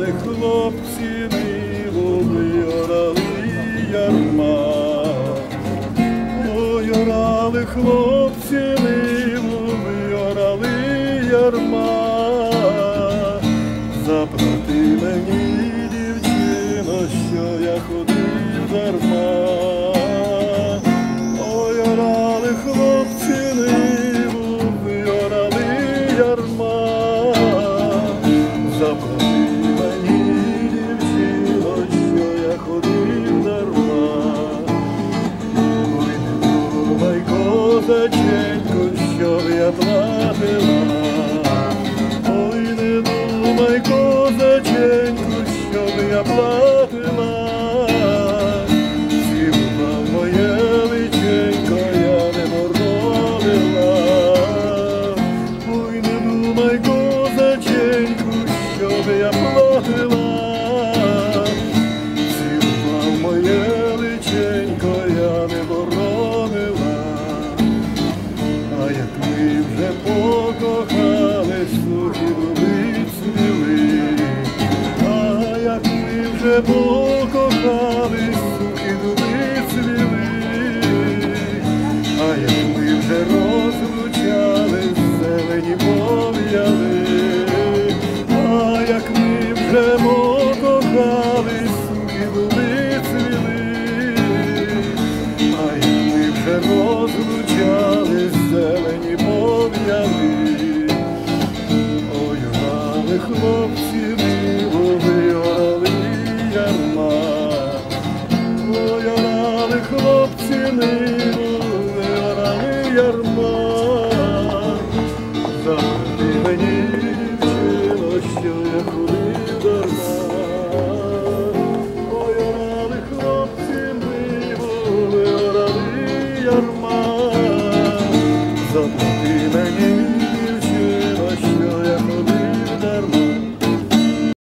орали хлопці, ниву, орали ярма. Ой, орали хлопці, ниву, орали ярма. Заплати мені, козаченько, що я платила. Ой, не думай, козаченьку, щоб я платила. Цілував моє личенько, я не мордовила. Ой, не думай, козаченьку, щоб я платила. Вже покохали, сухі були цвіли, а як ми вже розлучали, зелені пов'яли, а як ми вже покохали, сухі були цвіли. А як ми вже розлучали, зелені пов'яли, ой, орали хлопці, орали хлопці, мило,